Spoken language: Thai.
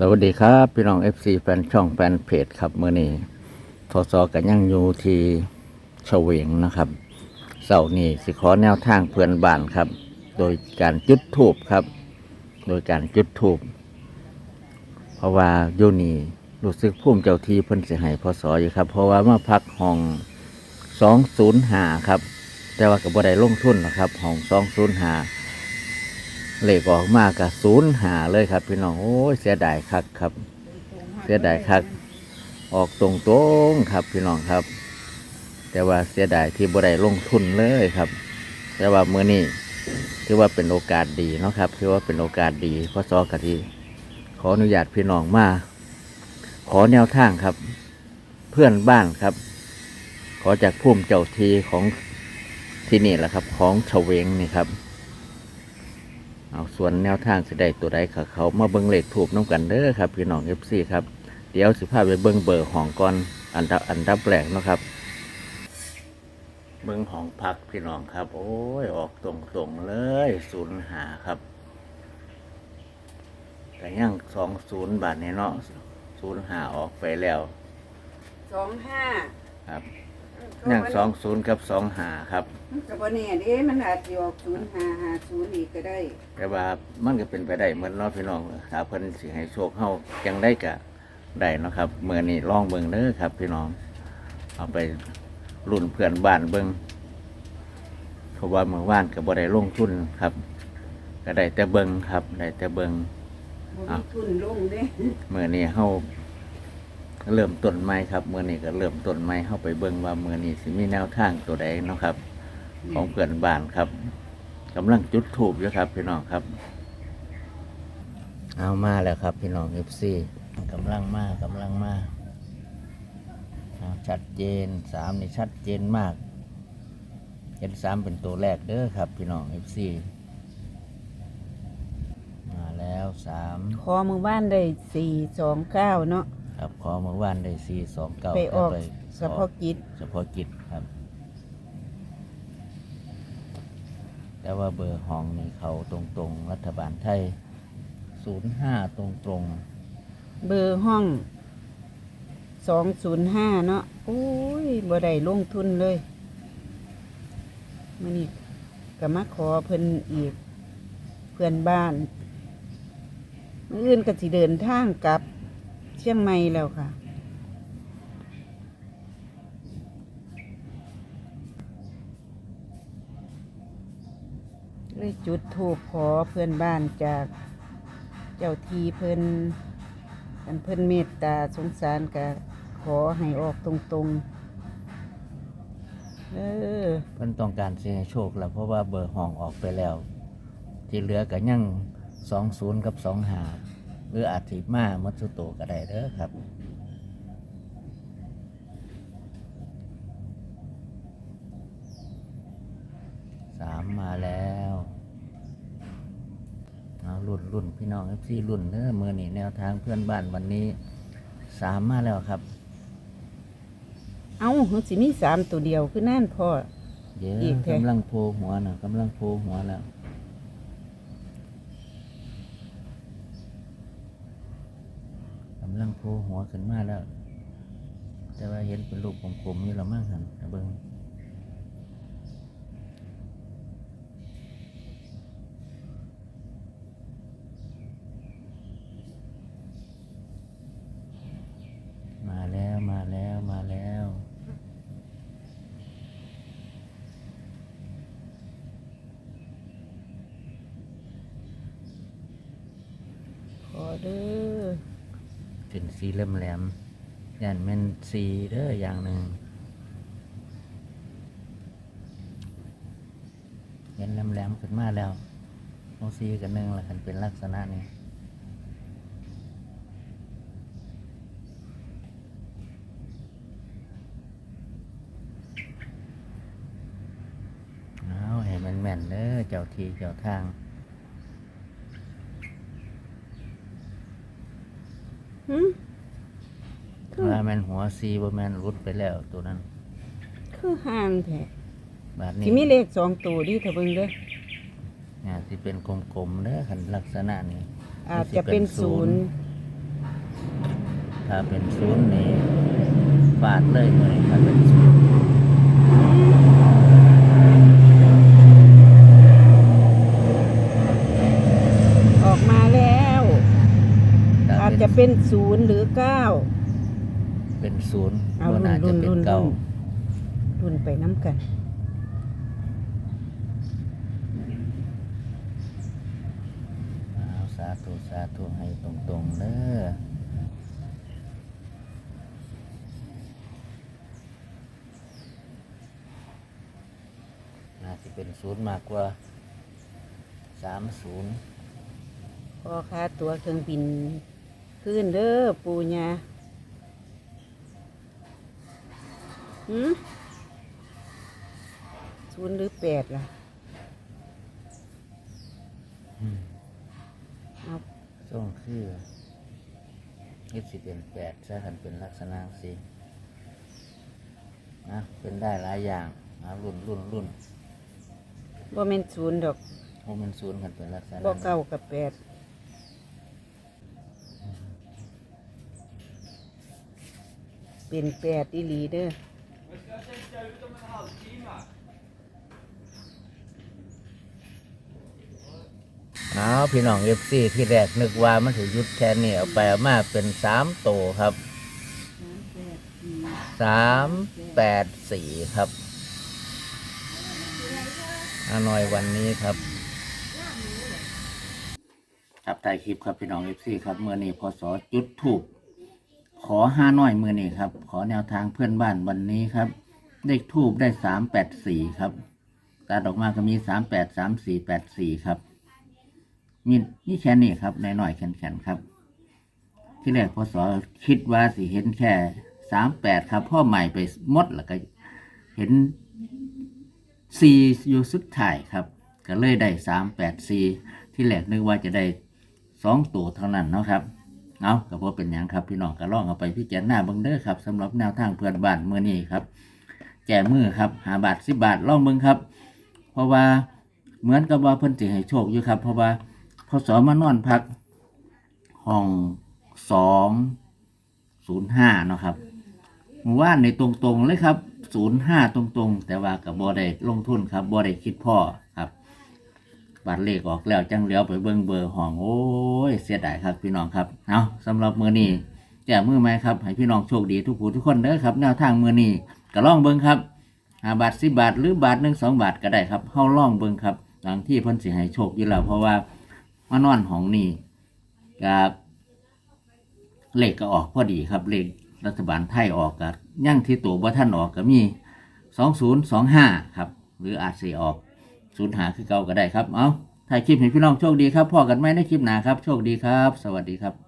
สวัสดีครับ พี่น้อง FC แฟนช่องแฟนเพจครับเมื่อนี้ทศกันยังอยู่ที่เฉวงนะครับเสาร์นี้สิขอแนวทางเพื่อนบ้านครับ โดยการจุดทูบครับ โดยการจุดทูบเพราะว่าอยู่นี่รู้สึกภูมิเจ้าที่เพิ่นเสิให้พศอยู่ครับ เพราะว่ามาพักห้องสองศูนย์หาครับ แต่ว่ากับบ่ได้ลงทุนหรอกครับห้องสองศูนย์หา เลขออกมากับศูนย์หาเลยครับ พี่น้องโอ้ยเสียดายคักครับ เสียดายคัก ออกตรงตรงๆครับพี่น้องครับ แต่ว่าเสียดายที่บ่ได้ลงทุนเลยครับ แต่ว่าเมื่อนี้ถือว่าเป็นโอกาสดีเนาะครับถือว่าเป็นโอกาสดีเพราะซอกะทีขออนุญาตพี่น้องมา ขอแนวทางครับ เพื่อนบ้านครับ ขอจากพุ่มเจ้าทีของที่นี่แหละครับ ของเฉวงนี่ครับ เอาส่วนแนวทางสิได้ตัวใดค่ะเขามาเบิ้งเลขถูกน้ำกันเด้อครับพี่น้องเอฟซีครับเดี๋ยวสิพาไปเบิ้งเบอร์ห้องก่อนอันดับอันดับแรกเนาะครับ เบิ้งห้องพักพี่น้องครับ โอ้ยออกตรงๆเลยศูนย์หาครับแต่ยังสองศูนย์บาทเนี่ยเนาะศูนย์หาออกไปแล้วสองห้าครับ ยังสองศูนย์กับสองหาครับ กับวันนี้เด้มันอาจจะออกศูนย์ห้าห้าศูนย์อีกก็ได้แต่ว่ามันก็เป็นไปได้เหมือนเนาะพี่น้องถ้าเพิ่นสิให้โชคเฮาจังได้กะได้เนาะครับเมื่อนี้ลองเบิ่งเด้อครับ พี่น้อง เอาไปรุ่นเพื่อนบ้านเบิ่งเพราะว่าเมื่อวานก็บ่ได้ลงทุนครับ ก็ได้แต่เบิ่งครับ ได้แต่เบิ่งบ่อ้ามีวทุนลงเด้ เมื่อนี้เฮา เริ่มต้นใหม่ครับเมื่อนี้ก็เริ่มต้นใหม่เฮาไปเบิ่งว่าเมื่อนี้สิมีแนวทางตัวใดเนาะครับ ของเพื่อนบ้านครับกำลังจุดถูกอยู่ครับ พี่น้องครับ เอามาแล้วครับ พี่น้องเอฟซีกำลังมากกำลังมาเอาชัดเจนสามนี่ชัดเจนมากเห็นสามเป็นตัวแรกเด้อครับ พี่น้องเอฟซีมาแล้วสามขอมือบ้านได้สี่สองเก้าเนาะ ครับขอเมื่อวานได้สี่สองเก้าไปออกเฉพาะกิจเฉพาะกิจครับ แต่ว่าเบอร์ห้องนี่เขาตรงๆ รัฐบาลไทยศูนย์ห้าตรงๆเบอร์ห้องสองศูนย์ห้าเนาะโอ้ยบ่ได้ลงทุนเลยมันนี่ก็มาขอเพิ่นอีก เพื่อนบ้าน มื้ออื่นก็สิเดินทางกลับเชียงใหม่แล้วค่ะ เลยจุดถูกขอเพื่อนบ้านจากเจ้าทีเพิ่นกันเพิ่อนเมตตาสงสารกะขอให้ออกตรงๆ เออ เพิ่นต้องการเสียโชคแล้วเพราะว่าเบอร์ห้องออกไปแล้ว ที่เหลือก็ยังสองศูนย์กับสองหา หรืออาจสิมามัตสุโตก็ได้เด้อครับสามมาแล้วเอารุ่นรุ่นพี่น้องเอฟซีรุ่นเด้อมือนี่แนวทางเพื่อนบ้านวันนี้สามมาแล้วครับ เอ้ามันสิมีสามตัวเดียวคือนั่นพ่อ เดี๋ยวอีกแท้ กำลังโผล่หัวนะกำลังโผล่หัวแล้วกำลังโผล่หัวขึ้นมาแล้ว แต่ว่าเห็นเป็นลูกกลมๆนี่เรามั่งหันเบิ้งมาแล้วมาแล้วมาแล้วขอเด้อ เป็นสีเริ่มแหลมยันแม่นสีเด้ออย่างหนึ่งเห็นแหลมๆขึ้นมาแล้วโอซีกันหนึ่งละกันเป็นลักษณะนี้เอาให้มันแม่นเด้อเจ้าทีเจ้าทาง หึว่าแมนหัวซีบ่แมนรุดไปแล้วตัวนั้น คือห่างแท้บาดนี้สิมีเลขสองตัวดิถ้าเบิ่งเด้อเนี่ยที่เป็นกลมๆเด้อคันลักษณะนี้อาจจะเป็นศูนย์ถ้าเป็นศูนย์นี่ฟาดเลยเลยถ้าเป็นศูนย์ ออกมาแล้ว ถ้ อาจ เป็นจะเป็นศูนย์หรือเก้า เป็นศูนย์เอาบ่รุ่นน่าจะรุ่นเป็นรุ่นเก้ารุ่นรุ่นไปน้ำกัน เอาสาธุสาธุให้ตรงๆเด้อน่าจะเป็นศูนย์มากกว่าสามศูนย์ พอค่าตัวเครื่องบิน ขึ้นเด้อปูญาหืมศูนย์หรือแปดล่ะเอาช่วงคือยี่สิบเป็นแปดใช่คันเป็นลักษณะสินะเป็นได้หลายอย่างนะรุ่นรุ่นรุ่นบ่แม่นศูนย์ดอกโอ้มันศูนย์กันเป็นลักษณะบ่เก้ากับแปด เป็นแปดอีหลีเด้อเอาพี่น้องเอฟซีที่แรกนึกว่ามันถือยุดแค่นี้เอาไปเอามาเป็นสามโตวครับสามแปดสี่ครับอาหน่อยวันนี้ครับ ครับถ่ายคลิปครับพี่น้องเอฟซีครับเมื่อนี้พศจุดถูก ขอห้าน้อยมือนี้ครับ ขอแนวทางเพื่อนบ้านวันนี้ครับ เลขทูบได้สามแปดสี่ครับตัดออกมาก็มีสามแปดสามสี่แปดสี่ครับ มีนี่แค่นี้ครับนหน่อยๆแข็งๆครับ ที่แรกพศคิดว่าสิเห็นแค่สามแปดครับพ่อใหม่ไปหมดแล้วก็เห็นสี่อยู่สุดท้ายครับ ก็เลยได้สามแปดสี่ที่แรกนึกว่าจะได้สองตัวเท่านั้นเนาะครับ เอาก็เพราะเป็นอย่างครับพี่น้องก็ลองเอาไปพิจารณาเบิ่งเด้อครับสำหรับแนวทางเพื่อนบ้านเมื่อนี้ครับแจมือครับหาบาทสิบบาทลองเบิ่งครับ เพราะว่าเหมือนกับว่าเพิ่นสิให้โชคอยู่ครับ เพราะว่าพอสอมานอนพักห้องสองศูนย์ห้าเนาะครับหมู่ว่านในตรงๆเลยครับศูนย์ห้าตรงๆ แต่ว่ากับบ่ได้ลงทุนครับบ่ได้คิดพ่อ บัตรเลขออกแล้วจังเหลียวไปเบิ่งเบอร์ห้องโอ้ยเสียดายครับพี่น้องครับเอาสำหรับมือนี้แจกมือไหมครับให้พี่น้องโชคดีทุกผู้ทุกคนเด้อครับแนวทางมือนี้ก็ล่องเบิ่งครับหาบาทสิบาทหรือบาทหนึ่งสองบาทก็ได้ครับเฮาล่องเบิ่งครับบางที่เพิ่นสิให้โชคอยู่แล้วเพราะว่ามานอนห้องนี้กับเลขก็ออกพอดีครับเลขรัฐบาลไทยออกกับย่างที่ตัวบ่ท่านออกก็มีสองศูนย์สองห้าครับ หรืออาจสิออก ศูนย์หาคือเก่าก็ได้ครับ เอาถ่ายคลิปให้พี่น้องโชคดีครับพ่อกันไหมในคลิปหนาครับ โชคดีครับ สวัสดีครับ